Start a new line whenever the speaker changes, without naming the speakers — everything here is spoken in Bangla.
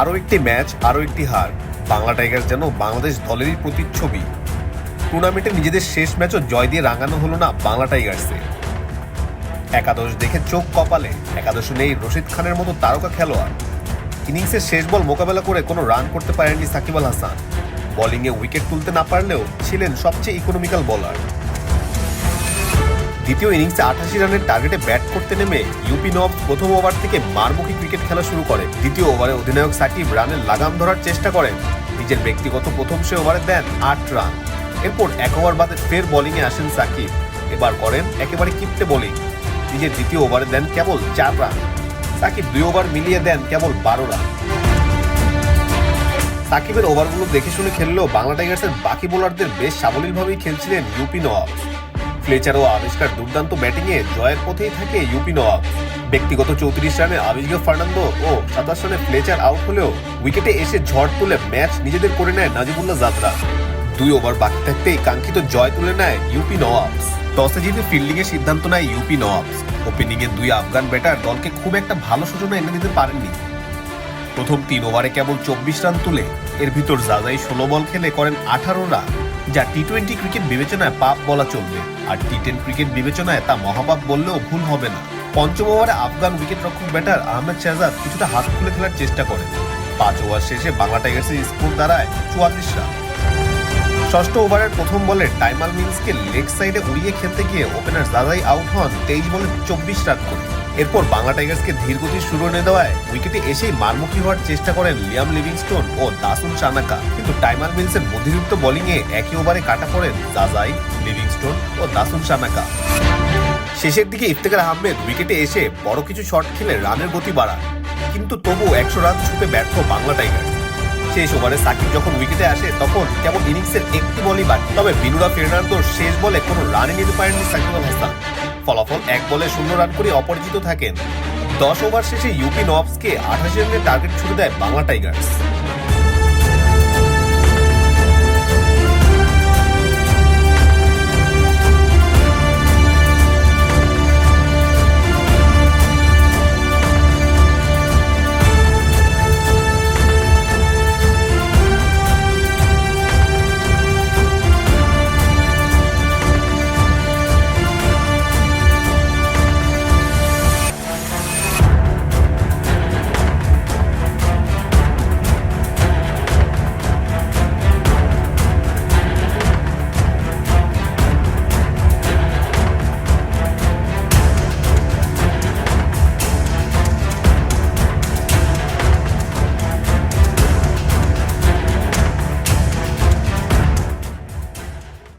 আরও একটি ম্যাচ, আরও একটি হার। বাংলা টাইগার্স যেন বাংলাদেশ দলেরই প্রতিচ্ছবি। টুর্নামেন্টে নিজেদের শেষ ম্যাচও জয় দিয়ে রাঙানো হলো না বাংলা টাইগার্সে। একাদশ দেখে চোখ কপালে। একাদশ নেই রশিদ খানের মতো তারকা খেলোয়াড়। ইনিংসের শেষ বল মোকাবেলা করে কোনো রান করতে পারেননি সাকিব আল হাসান। বোলিংয়ে উইকেট তুলতে না পারলেও ছিলেন সবচেয়ে ইকোনমিক্যাল বোলার দ্বিতীয় ইনিংসে আঠাশি রানের টার্গেটে ব্যাট করতে নেমে ইউপি নব প্রথম ওভার থেকে মারমুখী ক্রিকেট খেলা শুরু করে। দ্বিতীয় ওভারে অধিনায়ক সাকিব রানের লাগাম ধরার চেষ্টা করেন। নিজের ব্যক্তিগত প্রথম সে ওভারে দেন আট রান। এরপর এক ওভার বাদে ফের বোলিংয়ে আসেন সাকিব। এবার করেন একেবারে কিপ্টে বোলিং নিজের দ্বিতীয় ওভারে দেন কেবল চার রান। সাকিব দুই ওভার মিলিয়ে দেন কেবল বারো রান। সাকিবের ওভারগুলো দেখে শুনে খেললেও বাংলা টাইগার্সের বাকি বোলারদের বেশ সাবলীলভাবেই খেলছিলেন ইউপি নওয়াব ফ্লেচার ও আবিষ্কার দুর্দান্ত ব্যাটিংয়ে জয়ের পথেই থাকে ইউপি নওয়াব ব্যক্তিগত চৌত্রিশ রানে আবিষ্কার ফার্নান্দো ও সাতাশ রানে ফ্লেচার আউট হলেও উইকেটে এসে ঝড় তুলে ম্যাচ নিজেদের করে নেয় নাজিবুল্লাহ যাত্রা দুই ওভার বাকি থাকতেই কাঙ্ক্ষিত জয় তুলে নেয় ইউপি নওয়াবস টসে জিতে ফিল্ডিং এর সিদ্ধান্ত নেয় ইউপি নওয়াবস ওপেনিং এ দুই আফগান ব্যাটার দলকে খুব একটা ভালো সূচনা এনে দিতে পারেননি। প্রথম তিন ওভারে কেবল চব্বিশ রান তুলে এর ভিতর জাজাই ষোলো বল খেলে করেন আঠারো রান। যা টি টোয়েন্টি ক্রিকেট বিবেচনায় পাপ বলা চলবে। আর টি টেন ক্রিকেট বিবেচনায় তা মহাপাপ বললেও ভুল হবে না। পঞ্চম ওভারে আফগান উইকেট রক্ষক ব্যাটার আহমেদ শাহজাদ কিছুটা হাত খুলে খেলার চেষ্টা করেন। পাঁচ ওভার শেষে বাংলা টাইগার্সের স্কোর দাঁড়ায় চুয়াল্লিশ রান। ষষ্ঠ ওভারের প্রথম বলে টাইমার মিন্সকে লেগ সাইডে উড়িয়ে খেলতে গিয়ে ওপেনার দাদাই আউট হন তেইশ বলে চব্বিশ রান করে। এরপর বাংলা টাইগার্সকে ধীরগতির শুরু এনে দেওয়ায় উইকেটে এসেই মারমুখী হওয়ার চেষ্টা করেন লিয়াম লিভিংস্টোন ও দাসুন চানাকা কিন্তু টাইমার মিন্সের বুদ্ধিযুক্ত বোলিংয়ে একই ওভারে কাটা পড়েন জাজাই, লিভিংস্টোন ও দাসুন চানাকা শেষের দিকে ইফতেখার আহমেদ উইকেটে এসে বড় কিছু শট খেলে রানের গতি বাড়ান। কিন্তু তবু একশো রান ছুটে ব্যর্থ বাংলা টাইগার্স। শেষ ওভারে সাকিব যখন উইকেটে আসে, তখন কেবল ইনিংসের একটি বলই বাকি। তবে বিনুরা ফের্নান্দোর শেষ বলে কোনো রানই নিতে পারেননি সাকিব আল হাসান। ফলাফল এক বলে শূন্য রান করে অপরাজিত থাকেন। দশ ওভার শেষে ইউপি নবসকে আঠাশ রানের টার্গেট ছুড়ে দেয় বাংলা টাইগার্স।